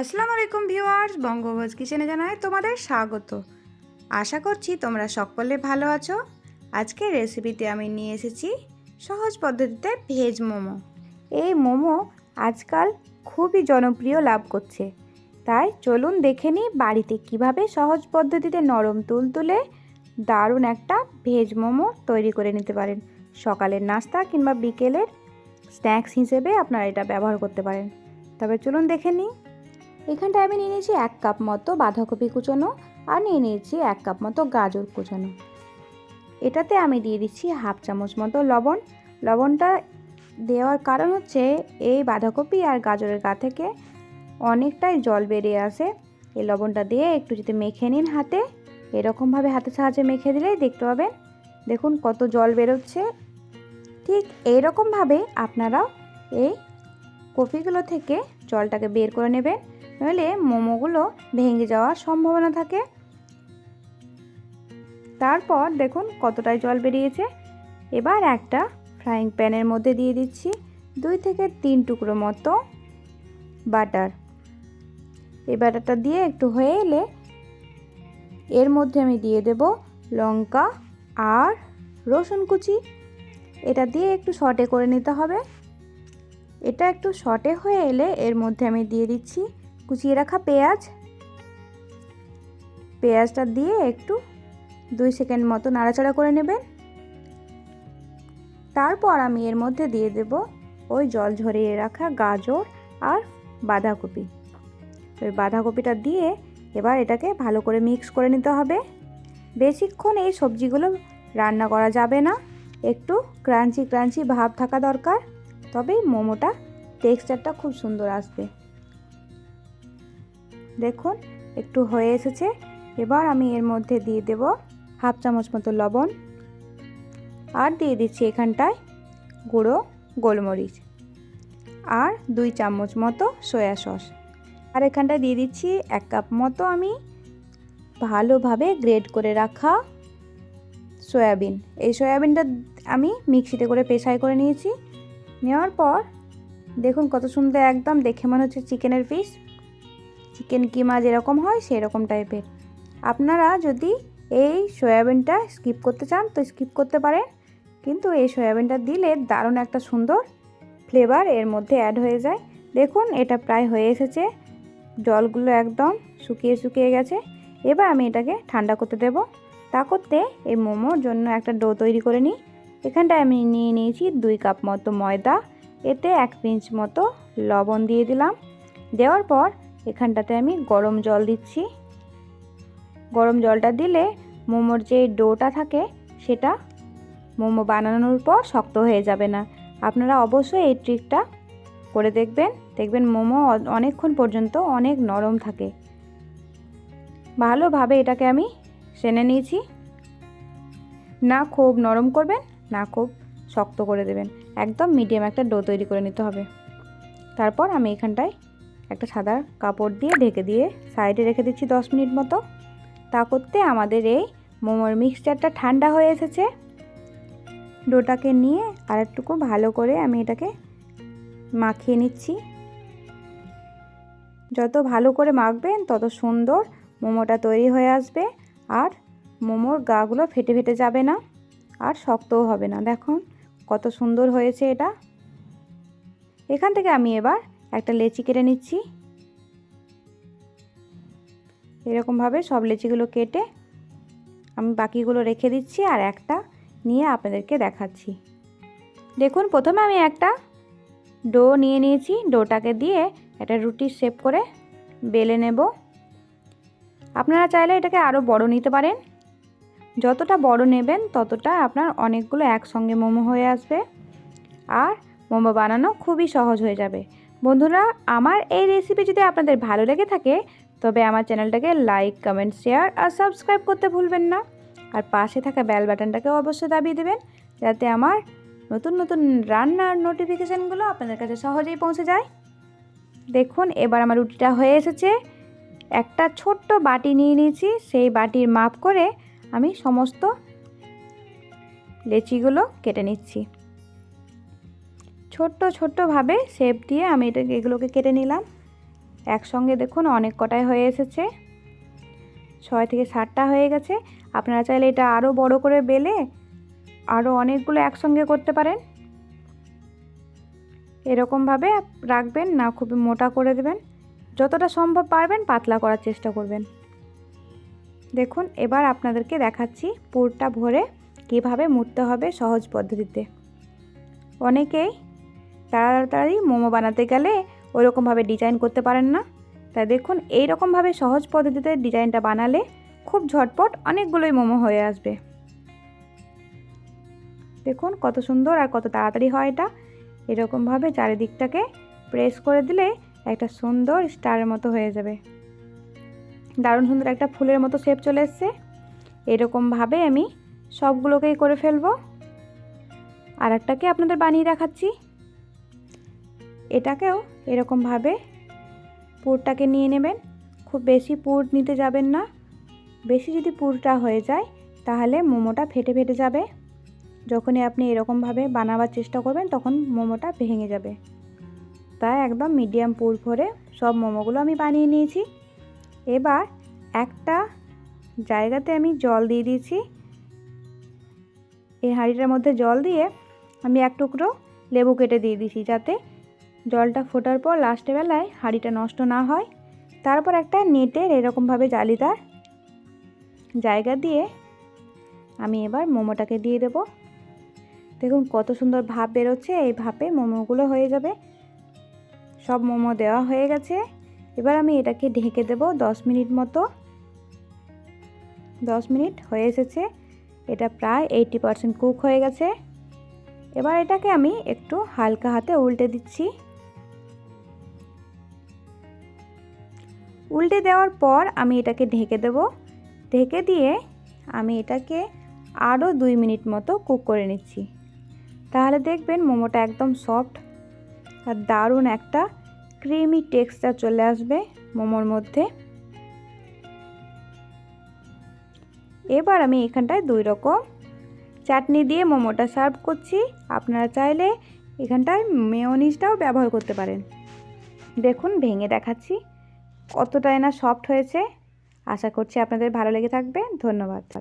আসসালামু আলাইকুম ভিউয়ার্স, বঙ্গভোজ কিচেনে জানাই তোমাদের স্বাগত। আশা করছি তোমরা সকলে ভালো আছো। আজকের রেসিপিতে আমি নিয়ে এসেছি সহজ পদ্ধতিতে ভেজ মোমো। এই মোমো আজকাল খুবই জনপ্রিয় লাভ করছে। তাই চলুন দেখে নিই বাড়িতে কীভাবে সহজ পদ্ধতিতে নরম তুলতুলে দারুণ একটা ভেজ মোমো তৈরি করে নিতে পারেন। সকালের নাস্তা কিংবা বিকেলের স্ন্যাক্স হিসেবে আপনারা এটা ব্যবহার করতে পারেন। তবে চলুন দেখে নিই। এখানটায় আমি নিয়ে নিয়েছি এক কাপ মতো বাঁধাকপি কুচোনো আর নিয়ে নিয়েছি এক কাপ মতো গাজর কুচোনো। এটাতে আমি দিয়ে দিচ্ছি হাফ চামচ মতো লবণ। লবণটা দেওয়ার কারণ হচ্ছে এই বাঁধাকপি আর গাজরের গা থেকে অনেকটাই জল বেরিয়ে আসে। এই লবণটা দিয়ে একটু যদি মেখে নিন হাতে, এরকমভাবে হাতের সাহায্যে মেখে দিলেই দেখতে পাবেন। দেখুন কত জল বেরোচ্ছে। ঠিক এইরকমভাবে আপনারাও এই কপিগুলো থেকে জলটাকে বের করে নেবেন। নইলে মোমোগুলো ভেঙে যাওয়ার সম্ভাবনা থাকে। তারপর দেখুন কতটাই জল বেরিয়েছে। এবার একটা ফ্রাইং প্যানের মধ্যে দিয়ে দিচ্ছি দুই থেকে তিন টুকরো মতো বাটার এই বাটারটা দিয়ে একটু হয়ে এলে এর মধ্যে আমি দিয়ে দেব লঙ্কা আর রসুন কুচি। এটা দিয়ে একটু শর্টে করে নিতে হবে। এটা একটু শর্টে হয়ে এলে এর মধ্যে আমি দিয়ে দিচ্ছি কুচিয়ে রাখা পেঁয়াজ। পেঁয়াজটা দিয়ে একটু দুই সেকেন্ড মতো নাড়াচাড়া করে নেবেন। তারপর আমি এর মধ্যে দিয়ে দেব ওই জল ঝরিয়ে রাখা গাজর আর বাঁধাকপি। ওই বাঁধাকপিটা দিয়ে এবার এটাকে ভালো করে মিক্স করে নিতে হবে। বেশিক্ষণ এই সবজিগুলো রান্না করা যাবে না। একটু ক্রাঞ্চি ক্রাঞ্চি ভাব থাকা দরকার। তবেই মোমোটা টেক্সচারটা খুব সুন্দর আসবে। দেখুন, একটু হয়ে এসেছে। এবার আমি এর মধ্যে দিয়ে দেব হাফ চামচ মতো লবণ। আর দিয়ে দিচ্ছি এখানটায় গুঁড়ো, গোলমরিচ। আর দুই চামচ মতো সয়া সস। আর এখানটায় দিয়ে দিচ্ছি এক কাপ মতো আমি ভালোভাবে গ্রেড করে রাখা সয়াবিন। এই সয়াবিনটা আমি মিক্সিতে করে পেশাই করে নিয়েছি। নেওয়ার পর দেখুন কত সুন্দর একদম দেখে মনে হচ্ছে চিকেনের পিস চিকেন কিমা যেরকম হয় সেরকম টাইপের। আপনারা যদি এই সয়াবিনটা স্কিপ করতে চান, তো স্কিপ করতে পারেন। কিন্তু এই সয়াবিনটা দিলে দারুণ একটা সুন্দর ফ্লেভার এর মধ্যে অ্যাড হয়ে যায়। দেখুন, এটা প্রায় হয়ে এসেছে। জলগুলো একদম শুকিয়ে শুকিয়ে গেছে। এবার আমি এটাকে ঠান্ডা করতে দেব। তা করতে এই মোমোর জন্য একটা ডো তৈরি করে নিই। এখানটায় আমি নিয়ে নিয়েছি দুই কাপ মতো ময়দা। এতে এক পিঞ্চ মতো লবণ দিয়ে দিলাম। দেওয়ার পর এখানটাতে আমি গরম জল দিচ্ছি। গরম জলটা দিলে মোমোর যে ডোটা থাকে, সেটা মোমো বানানোর পর শক্ত হয়ে যাবে না। আপনারা অবশ্যই এই ট্রিকটা করে দেখবেন। দেখবেন মোমো অনেকক্ষণ পর্যন্ত অনেক নরম থাকে। ভালোভাবে এটাকে আমি সেনে নিয়েছি। না খুব নরম করবেন, না খুব শক্ত করে দেবেন। একদম মিডিয়াম একটা ডো তৈরি করে নিতে হবে। তারপর আমি এখানটায় একটা সাদা কাপড় দিয়ে ঢেকে দিয়ে সাইডে রেখে দিচ্ছি দশ মিনিট মতো। তা করতে আমাদের এই মোমোর মিক্সচারটা ঠান্ডা হয়ে এসেছে। ডোটাকে নিয়ে আরেকটুকু ভালো করে আমি এটাকে মাখিয়ে নিচ্ছি। যত ভালো করে মাখবেন, তত সুন্দর মোমোটা তৈরি হয়ে আসবে আর মোমোর গাগুলো ফেটে ফেটে যাবে না আর শক্তও হবে না। দেখুন কত সুন্দর হয়েছে এটা। এখান থেকে আমি এবার একটা লেচি কেটে নিচ্ছি। এরকমভাবে সব লেচিগুলো কেটে আমি বাকিগুলো রেখে দিচ্ছি আর একটা নিয়ে আপনাদেরকে দেখাচ্ছি। দেখুন, প্রথমে আমি একটা ডো নিয়ে নিয়েছি। ডোটাকে দিয়ে একটা রুটি শেপ করে বেলে নেব। আপনারা চাইলে এটাকে আরও বড় নিতে পারেন। যতটা বড় নেবেন ততটা আপনার অনেকগুলো একসঙ্গে মোমো হয়ে আসবে। আর মোমো বানানো খুবই সহজ হয়ে যাবে। বন্ধুরা, আমার এই রেসিপি যদি আপনাদের ভালো লেগে থাকে, তবে আমার চ্যানেলটাকে লাইক কমেন্ট শেয়ার আর সাবস্ক্রাইব করতে ভুলবেন না। আর পাশে থাকা বেল বাটনটাকেও অবশ্যই দাবিয়ে দেবেন, যাতে আমার নতুন নতুন রান্নার নোটিফিকেশানগুলো আপনাদের কাছে সহজেই পৌঁছে যায়। দেখুন, এবার আমার রুটিটা হয়ে এসেছে। একটা ছোট্ট বাটি নিয়ে নিয়েছি, সেই বাটির মাপ করে আমি সমস্ত লেচিগুলো কেটে নিচ্ছি। ছোট্ট, ছোট্টভাবে শেপ দিয়ে আমি এটা, এগুলোকে কেটে নিলাম। একসঙ্গে দেখুন অনেক কটাই হয়ে এসেছে। ছয় থেকে সাতটা হয়ে গেছে। আপনারা চাইলে এটা আরও বড় করে বেলে আরও অনেকগুলো একসঙ্গে করতে পারেন। এরকমভাবে রাখবেন, না খুবই মোটা করে দেবেন। যতটা সম্ভব পারবেন, পাতলা করার চেষ্টা করবেন। দেখুন, এবার আপনাদেরকে দেখাচ্ছি পুরটা ভরে কীভাবে মুড়তে হবে সহজ পদ্ধতিতে। অনেকেই তাড়াতাড়ি মোমো বানাতে গেলে ওইরকমভাবে ডিজাইন করতে পারেন না। তাই দেখুন এই রকমভাবে সহজ পদ্ধতিতে ডিজাইনটা বানালে খুব ঝটপট অনেকগুলোই মোমো হয়ে আসবে। দেখুন, কত সুন্দর আর কত তাড়াতাড়ি হয় এটা। এরকমভাবে চারিদিকটাকে প্রেস করে দিলে একটা সুন্দর স্টারের মতো হয়ে যাবে। দারুণ সুন্দর একটা ফুলের মতো শেপ চলে এসছে। এরকমভাবে আমি সবগুলোকেই করে ফেলব। আর একটাকে আপনাদের বানিয়ে দেখাচ্ছি। এটাকেও এরকমভাবে পুরটাকে নিয়ে নেবেন। খুব বেশি পুর নিতে যাবেন না। বেশি যদি পুরটা হয়ে যায়, তাহলে মোমোটা ফেটে ফেটে যাবে। যখনই আপনি এরকমভাবে বানাবার চেষ্টা করবেন, তখন মোমোটা ভেঙে যাবে। তাই একদম মিডিয়াম পুর ভরে সব মোমোগুলো আমি বানিয়ে নিয়েছি। এবার একটা জায়গাতে আমি জল দিয়ে দিয়েছি। এই হাঁড়িটার মধ্যে জল দিয়ে আমি এক টুকরো লেবু কেটে দিয়ে দিয়েছি যাতে জলটা ফোটার পর বেলায় হাঁড়িটা নষ্ট না হয়, তারপর একটা নেটের এরকমভাবে জালিদার জায়গা দিয়ে আমি এবার মোমোটাকে দিয়ে দেব। দেখুন কত সুন্দর ভাপ বেরোচ্ছে, এই ভাপে মোমোগুলো হয়ে যাবে। সব মোমো দেওয়া হয়ে গেছে। এবার আমি এটাকে ঢেকে দেব দশ মিনিট মতো। দশ মিনিট হয়ে এসেছে। এটা প্রায় এইটি পারসেন্ট কুক হয়ে গেছে। এবার এটাকে আমি একটু হালকা হাতে উল্টে দিচ্ছি। উল্টে দেওয়ার পর আমি এটাকে ঢেকে দেব। ঢেকে দিয়ে আমি এটাকে আরও দুই মিনিট মতো কুক করে নিচ্ছি। তাহলে দেখবেন মোমোটা একদম সফট আর দারুণ একটা ক্রিমি টেক্সচার চলে আসবে মোমোর মধ্যে। এবার আমি এখানটায় দুই রকম চাটনি দিয়ে মোমোটা সার্ভ করছি। আপনারা চাইলে এখানটায় মেয়নিজটাও ব্যবহার করতে পারেন। দেখুন, ভেঙে দেখাচ্ছি। কতটাই না সফট হয়েছে আশা করছি আপনাদের ভালো লেগে থাকবে। ধন্যবাদ।